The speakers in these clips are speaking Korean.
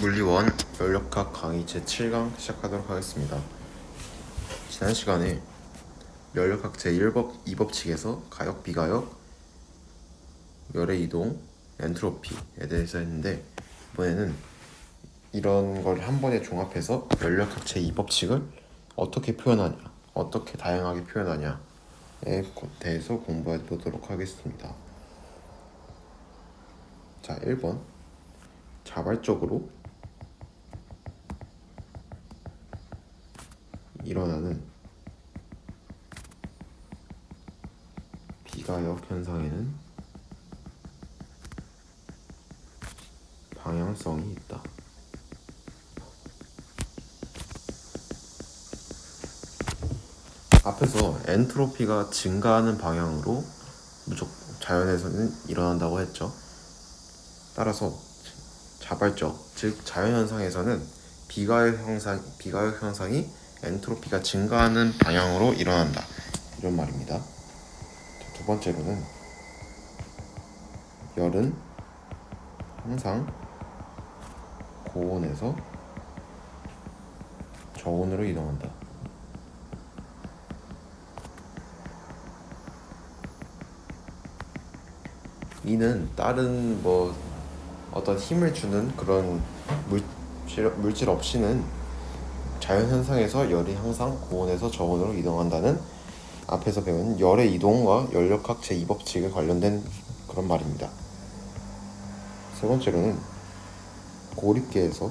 물리원 연력학 강의 제7강 시작하도록 하겠습니다. 지난 시간에 연력학 제1법 2법칙에서 가역 비가역 열의 이동 엔트로피에 대해서 했는데 이번에는 이런 걸 한 번에 종합해서 연력학 제2법칙을 어떻게 표현하냐 어떻게 다양하게 표현하냐에 대해서 공부해 보도록 하겠습니다. 자 1번 자발적으로 일어나는 비가역 현상에는 방향성이 있다. 앞에서 엔트로피가 증가하는 방향으로 무조건 자연에서는 일어난다고 했죠. 따라서 자발적, 즉 자연 현상에서는 비가역 현상 비가역 현상이 엔트로피가 증가하는 방향으로 일어난다. 이런 말입니다. 자, 두 번째로는 열은 항상 고온에서 저온으로 이동한다. 이는 다른 뭐 어떤 힘을 주는 그런 물질, 물질 없이는 자연 현상에서 열이 항상 고온에서 저온으로 이동한다는 앞에서 배운 열의 이동과 연력학 제2법칙에 관련된 그런 말입니다. 세 번째로는 고립계에서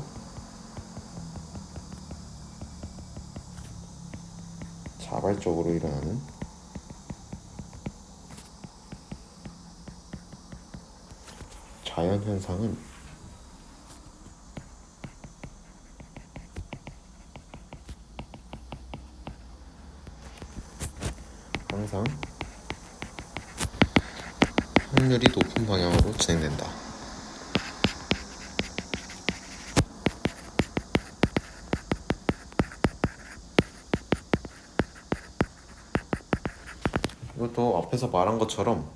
자발적으로 일어나는 자연 현상은 항상 확률이 높은 방향으로 진행된다. 이것도 앞에서 말한 것처럼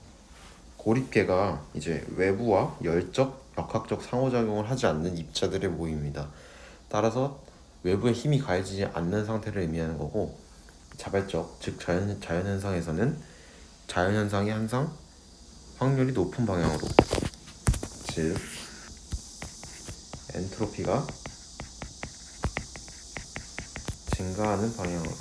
고립계가 이제 외부와 열적, 역학적 상호작용을 하지 않는 입자들의 모임입니다. 따라서 외부에 힘이 가해지지 않는 상태를 의미하는 거고 자발적, 즉 자연 자연 현상에서는 자연 현상이 항상 확률이 높은 방향으로 즉 엔트로피가 증가하는 방향으로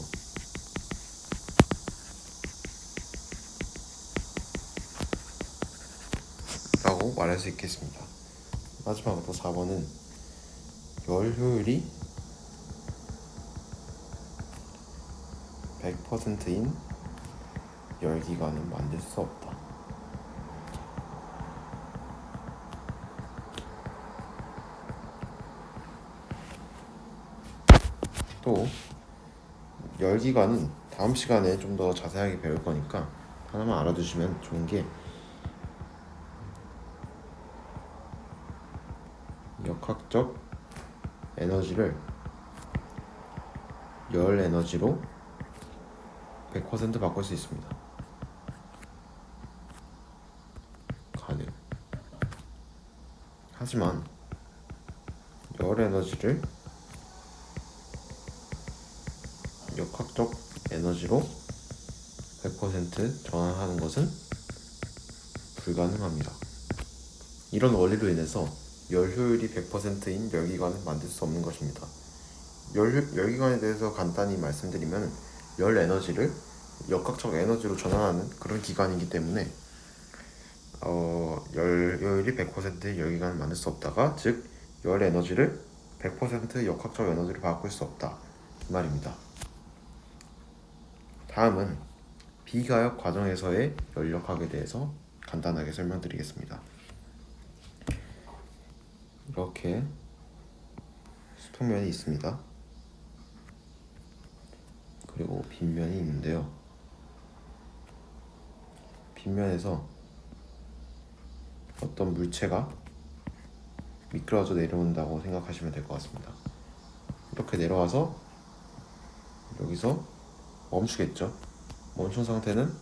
라고 말할 수 있겠습니다. 마지막으로 4번은 열 효율이 100%인 열기관은 만들 수 없다. 또 열기관은 다음 시간에 좀 더 자세하게 배울 거니까 하나만 알아두시면 좋은 게 역학적 에너지를 열 에너지로 100% 바꿀 수 있습니다. 가능. 하지만 열 에너지를 역학적 에너지로 100% 전환하는 것은 불가능합니다. 이런 원리로 인해서 열 효율이 100%인 열기관을 만들 수 없는 것입니다. 열, 열기관에 대해서 간단히 말씀드리면 열 에너지를 역학적 에너지로 전환하는 그런 기관이기 때문에 어, 열 효율이 100%의 열기관을 만들 수 없다가 즉 열 에너지를 100% 역학적 에너지로 바꿀 수 없다 이 말입니다. 다음은 비가역 과정에서의 연력학에 대해서 간단하게 설명드리겠습니다. 이렇게 수평면이 있습니다. 그리고 빗면이 있는데요. 빗면에서 어떤 물체가 미끄러져 내려온다고 생각하시면 될 것 같습니다. 이렇게 내려와서 여기서 멈추겠죠. 멈춘 상태는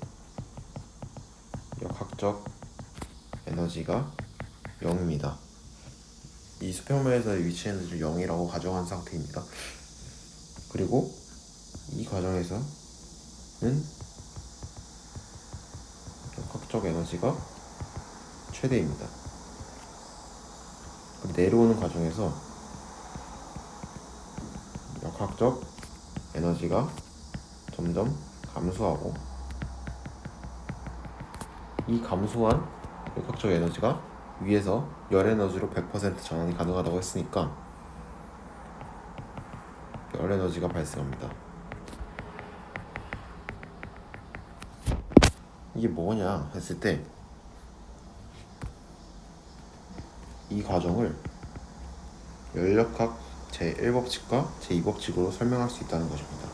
역학적 에너지가 0입니다. 이 수평면에서의 위치 에너지를 0이라고 가정한 상태입니다. 그리고 이 과정에서는 역학적 에너지가 최대입니다. 내려오는 과정에서 역학적 에너지가 점점 감소하고 이 감소한 역학적 에너지가 위에서 열 에너지로 100% 전환이 가능하다고 했으니까 열 에너지가 발생합니다. 이게 뭐냐 했을 때 이 과정을 열역학 제1법칙과 제2법칙으로 설명할 수 있다는 것입니다.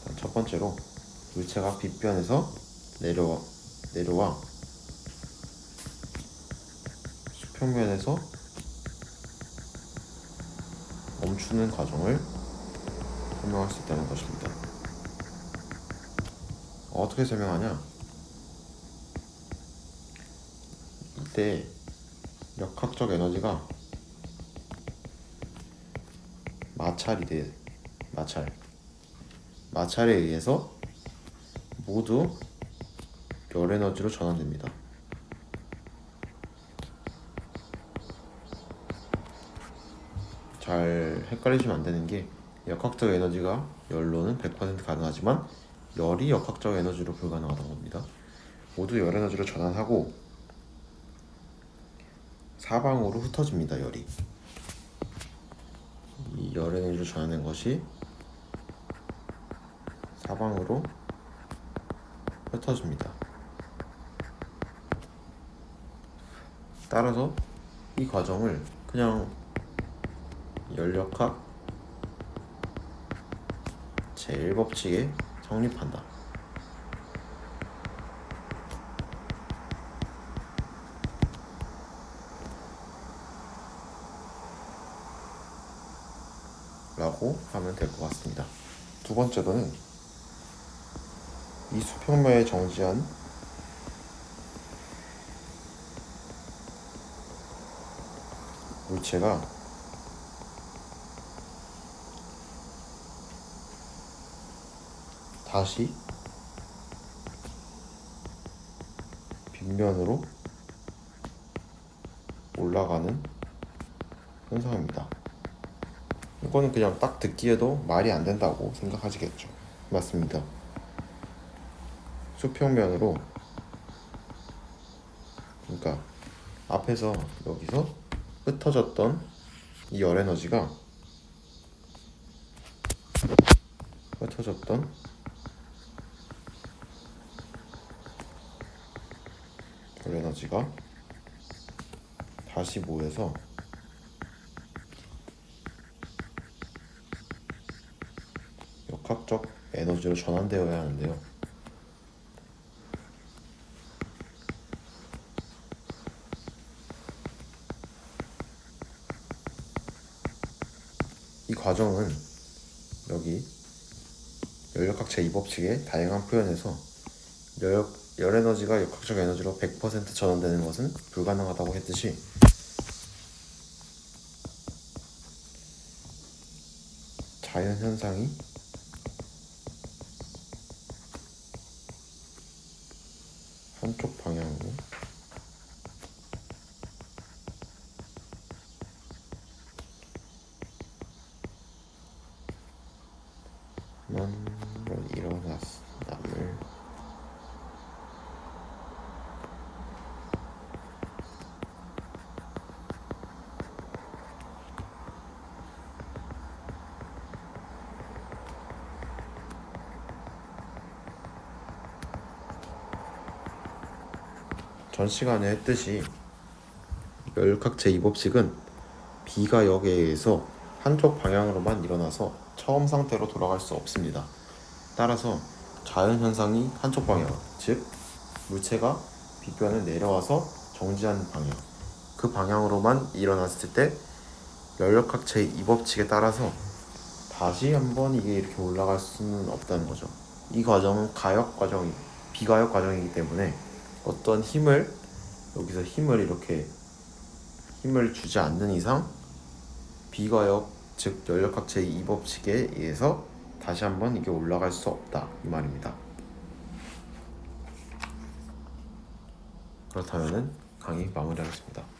일단 첫 번째로 물체가 빗변에서 내려와 내려와 수평면에서 멈추는 과정을 설명할 수 있다는 것입니다. 어떻게 설명하냐? 이때 역학적 에너지가 마찰이 돼 마찰 마찰에 의해서 모두 열 에너지로 전환됩니다. 잘 헷갈리시면 안 되는 게 역학적 에너지가 열로는 100% 가능하지만 열이 역학적 에너지로 불가능하다는 겁니다. 모두 열 에너지로 전환하고 사방으로 흩어집니다. 열이 이 열 에너지로 전환된 것이 사방으로 흩어집니다. 따라서 이 과정을 그냥 열역학 제1법칙에 성립한다. 라고 하면 될 것 같습니다. 두 번째로는 이 수평면에 정지한 물체가 다시 빗면으로 올라가는 현상입니다. 이거는 그냥 딱 듣기에도 말이 안 된다고 생각하시겠죠. 맞습니다. 수평면으로 그러니까 앞에서 여기서 흩어졌던 이 열 에너지가 흩어졌던 열 에너지가 다시 모여서 역학적 에너지로 전환되어야 하는데요. 이 과정은 여기 열역학 제2법칙의 다양한 표현에서 열, 열 에너지가 역학적 에너지로 100% 전환되는 것은 불가능하다고 했듯이 자연 현상이 한쪽 방향으로 만 일어났음을 전 시간에 했듯이 열각 제2법칙은 비가 역에 의해서 한쪽 방향으로만 일어나서 처음 상태로 돌아갈 수 없습니다. 따라서 자연 현상이 한쪽 방향, 즉 물체가 빗변을 내려와서 정지하는 방향, 그 방향으로만 일어났을 때 열역학 제2법칙에 따라서 다시 한번 이게 이렇게 올라갈 수는 없다는 거죠. 이 과정은 가역 과정이 비가역 과정이기 때문에 어떤 힘을 여기서 힘을 이렇게 힘을 주지 않는 이상 비과역 즉 연력학 제2 법칙에 의해서 다시 한번 이게 올라갈 수 없다 이 말입니다. 그렇다면은 강의 마무리하겠습니다.